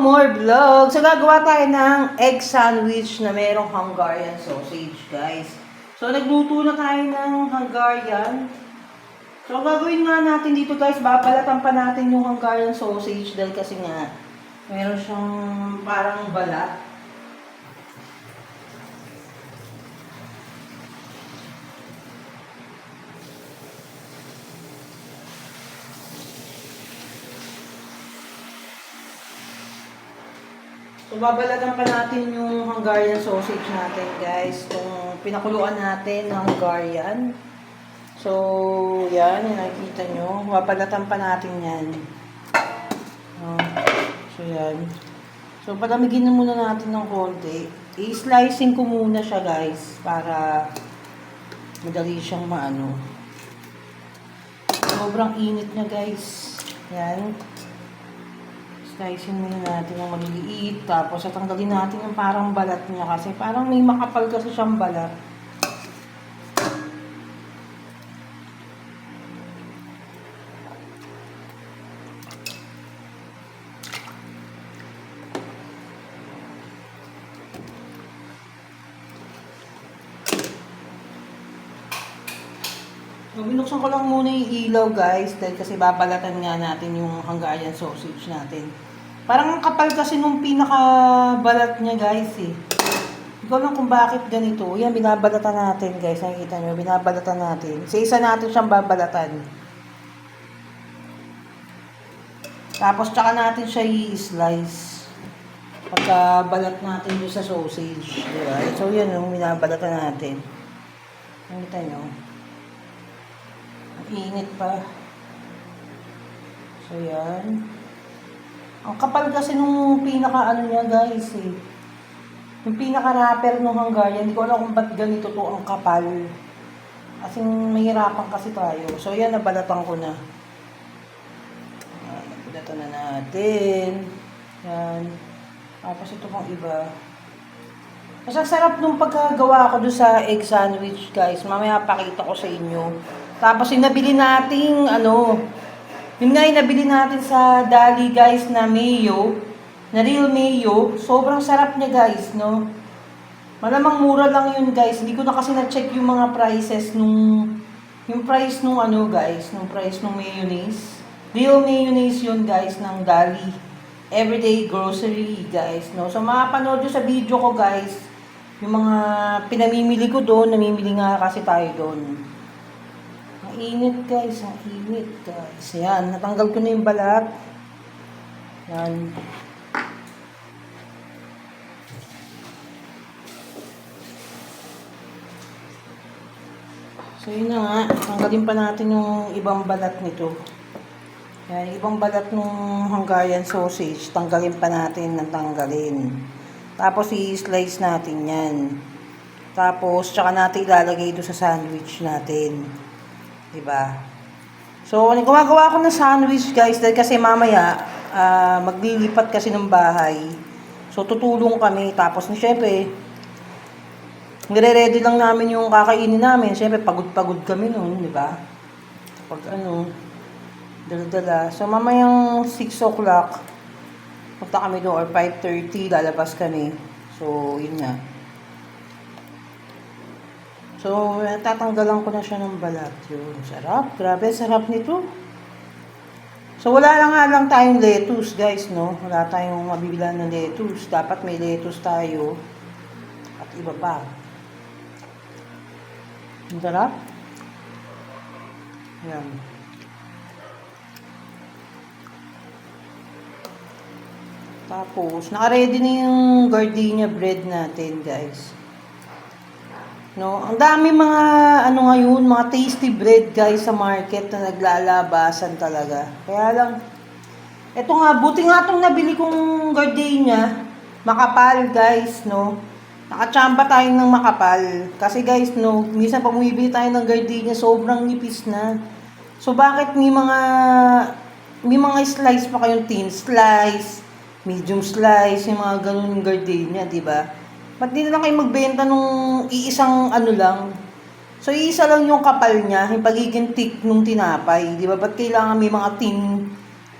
more vlog. So, gagawa tayo ng egg sandwich na merong Hungarian sausage, guys. So, nagluto na tayo ng Hungarian. So, gagawin nga natin dito, guys, babalatan pa natin yung Hungarian sausage dahil kasi nga, meron siyang parang balat. So, babalatan pa natin yung Hungarian sausage natin, guys. Kung pinakuluan natin ng Hungarian. So, yan, yung nakikita nyo. Babalatan pa natin yan. Oh, so, yan. So, palamigin na muna natin ng konti. I-slicing ko muna siya, guys, para madali siyang maano. Sobrang init niya, guys. Yan. Slicing muna natin ng maliliit. Tapos, tatanggalin natin yung parang balat niya kasi parang may makapal kasi siyang balat. Binuksan ko lang muna yung ilaw, guys, dahil kasi babalatan nga natin yung Hungarian sausage natin. Parang ang kapal kasi nung pinakabalat niya, guys, eh. Hindi ko kung bakit ganito. Yan, binabalatan natin, guys. Nakikita nyo, binabalatan natin. Sa isa natin siyang babalatan. Tapos, tsaka natin siya i-slice. Pagka balat natin doon sa sausage. Diba? So, yan yung binabalatan natin. Nakita nyo. Init pa. So, yan. Ang kapal kasi nung pinaka ano niya guys eh. Yung pinaka wrapper ng Hungarian, hindi ko alam kung ba't ganito to ang kapal. Kasi mahirapan kasi tayo. So, yan, nabalatan ko na. Ah, Nabalatan na natin. Yan. Tapos ito pang iba. Mas ang sarap nung pagkagawa ko doon sa egg sandwich, guys. Mamaya pakita ko sa inyo. Tapos yung nabili nating, ano, yun nga yung nabili natin sa Dali, guys, na mayo, na real mayo. Sobrang sarap niya, guys, no? Malamang mura lang yun, guys. Hindi ko na kasi na-check yung mga prices nung, yung price nung ano, guys, nung price nung mayonnaise. Real mayonnaise yun, guys, ng Dali. Everyday grocery, guys, no? So, makapanood nyo sa video ko, guys, yung mga pinamimili ko doon, namimili nga kasi tayo doon. Init guys, ang init guys. Yan, natanggal ko na yung balat. Yan. So yun na nga, tanggalin pa natin yung ibang balat nito. Yan, ibang balat ng Hungarian sausage, tanggalin pa natin ng tanggalin. Tapos i-slice natin yan. Tapos, tsaka natin ilalagay ito sa sandwich natin. Diba? So, gumagawa ko ng sandwich, guys, dahil kasi mamaya, ah, maglilipat kasi ng bahay. So, tutulong kami. Tapos, syempre, nire-ready lang namin yung kakainin namin. Syempre, pagod-pagod kami noon, di ba? Pag ano, dala-dala. So, mamayang 6 o'clock, punta kami doon, or 5.30, lalabas kami. So, yun nga. So, tatanggalan ko na siya ng balat. Yun, sarap. Grabe, sarap nito. So, wala lang nga lang tayong lettuce, guys, no? Wala tayong mabibilan ng lettuce. Dapat may lettuce tayo. At iba pa. Ang sarap. Yan. Tapos, naka-ready na yung gardenia bread natin, guys. No, ang dami mga ano ngayon, mga tasty bread guys sa market na naglalabasan talaga. Kaya lang eto nga, buti nga tong nabili kong gardenia, makapal guys, no. Nakachamba tayo ng makapal. Kasi guys, no, minsan pag bumibili tayo ng gardenia, sobrang nipis na. So bakit may mga may mga slice pa kayong thin slice, medium slice, yung mga ganun gardenia, di ba? Ba't di na lang kayo magbenta nung iisang ano lang? So, iisa lang yung kapal niya, yung pagiging thick nung tinapay. Di ba? Ba't kailangan may mga thin,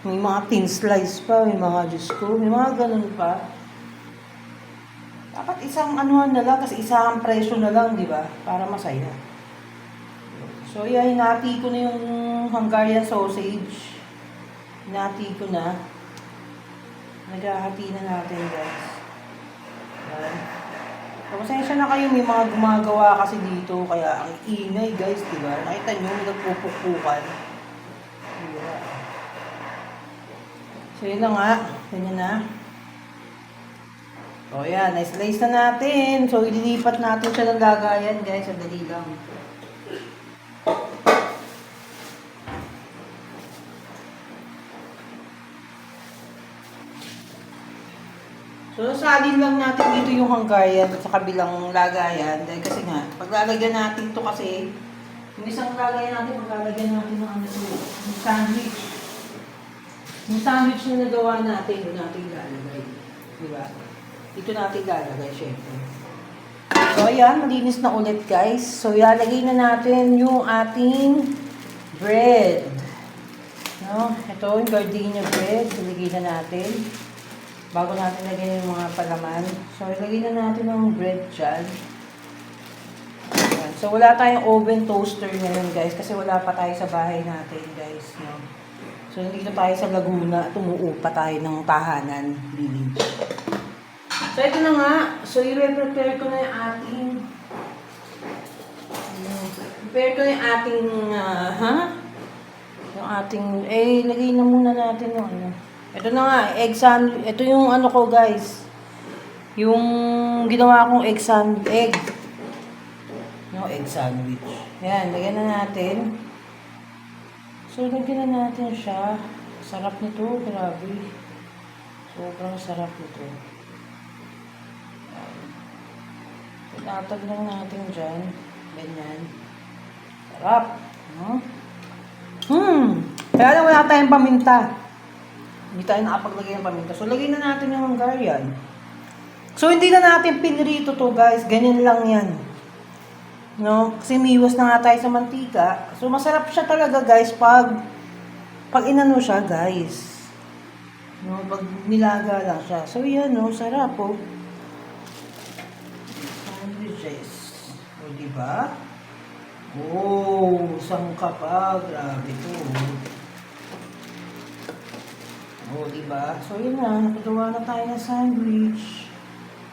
May mga thin slice pa, may mga Diyos ko, may mga ganun pa. Dapat isang anuhan na lang, kasi isang presyo na lang, di ba? Para masaya. So, yan, hinati ko na yung Hungarian sausage. Hinati ko na. Naghahati na natin, guys. Yan. So, pasensya na kayo, may mga gumagawa kasi dito, kaya ang ingay, guys, di ba? Nakita nyo, may nagpupukpukan. Diba? So, yun na nga. Ganyan na. O, yan. Na-slice na natin. So, ililipat natin siya ng lagayan, guys. Sandali lang. So, salin lang natin dito yung Hungarian sa kabilang lagayan. Dahil kasi nga, paglalagyan natin to kasi, yung isang lagayan natin, paglalagyan natin ng ano yung sandwich. Yung sandwich na nagawa natin, doon natin ilalagay. Di ba? Dito natin ilalagay, syempre. So, ayan, malinis na ulit, guys. So, ilalagay na natin yung ating bread. No? Ito, yung gardenia bread. Iligay na natin. Bago natin lagyan yung mga palaman. So, ilagay na natin ang bread dyan. So, wala tayong oven toaster ngayon, guys. Kasi wala pa tayo sa bahay natin, guys. No? So, nandito tayo sa Laguna. Tumuo pa tayo ng tahanan, village. So, ito na nga. So, i-prepare ko na yung ating... Prepare ko yung ating... ah, ha? Yung ating... Eh, lagay na muna natin yung ano. Ito na nga, egg sandwich. Ito yung ano ko, guys. Yung ginawa kong egg sand egg. No, egg sandwich. Yan, lagyan na natin. So, lagyan na natin siya. Sarap nito, grabe. Sobrang sarap nito. Itatag lang natin dyan. Ganyan. Sarap. Hmm. Hmm. Kaya lang wala tayong paminta. Hindi tayo nakapaglagay ng paminta. So, lagay na natin yung Hungarian. So, hindi na natin pinrito to, guys. Ganyan lang yan. No? Kasi miwas na nga tayo sa mantika. So, masarap siya talaga, guys, pag pag inano siya, guys. No, pag nilaga lang siya. So, yan, no? Sarap, oh. Sandwiches. O, di ba? Oh, sangka pa. Grabe to. Oh, di ba? So, yun na. Nakagawa na tayo ng sandwich.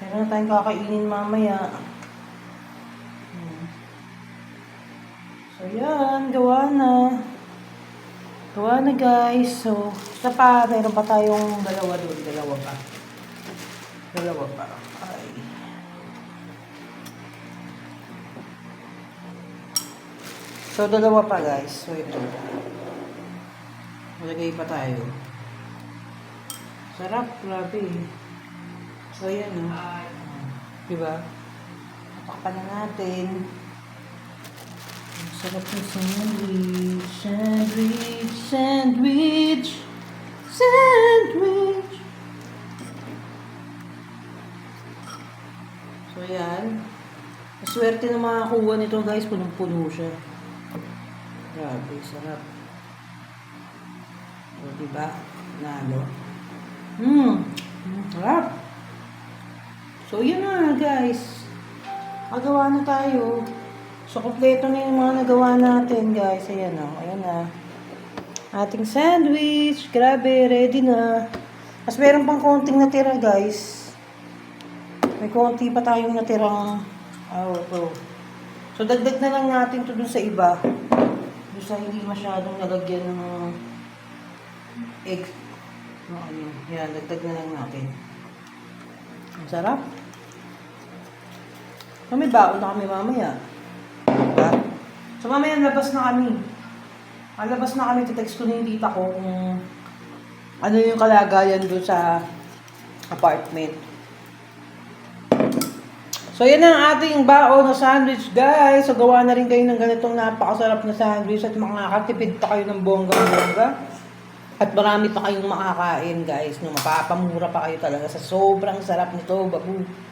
Meron na tayong kakainin mamaya. Hmm. So, yan. Gawa na. Gawa na, guys. So, isa pa. Meron pa tayong dalawa doon. Dalawa pa. Dalawa pa. Ay. So, dalawa pa, guys. So, ito. Malagay pa tayo. Sarap, grabe. So, yan o. Diba? Tatakpan na natin. Sarap ng sandwich. Sandwich, sandwich, sandwich. So, yan. Swerte na makakuha nito, guys. Punong-puno siya. Grabe, sarap. O, diba? Nalo. Hmm. Hmm, Sarap. So, yun na, guys. Magawa na tayo. So, kompleto na yung mga nagawa natin, guys. Ayan o. Ayan na. Ating sandwich. Grabe, ready na. Mas meron pang konting natira, guys. May konti pa tayong natirang oh, to. So, dagdag na lang natin to dun sa iba. Dun sa hindi masyadong nalagyan ng egg. No, ano. Yan, dagdag na lang natin. Ang sarap. May baon na kami mamaya. Diba? So, mamaya labas na kami. Ah, labas na kami. Titext ko na yung tita ko kung ano yung kalagayan doon sa apartment. So, yan ang ating baon na sandwich, guys. So, gawa na rin kayo ng ganitong napakasarap na sandwich at makakatipid pa kayo ng bonggang-bongga. At marami pa kayong makakain, guys. No, mapapamura pa kayo talaga sa sobrang sarap nito, babu.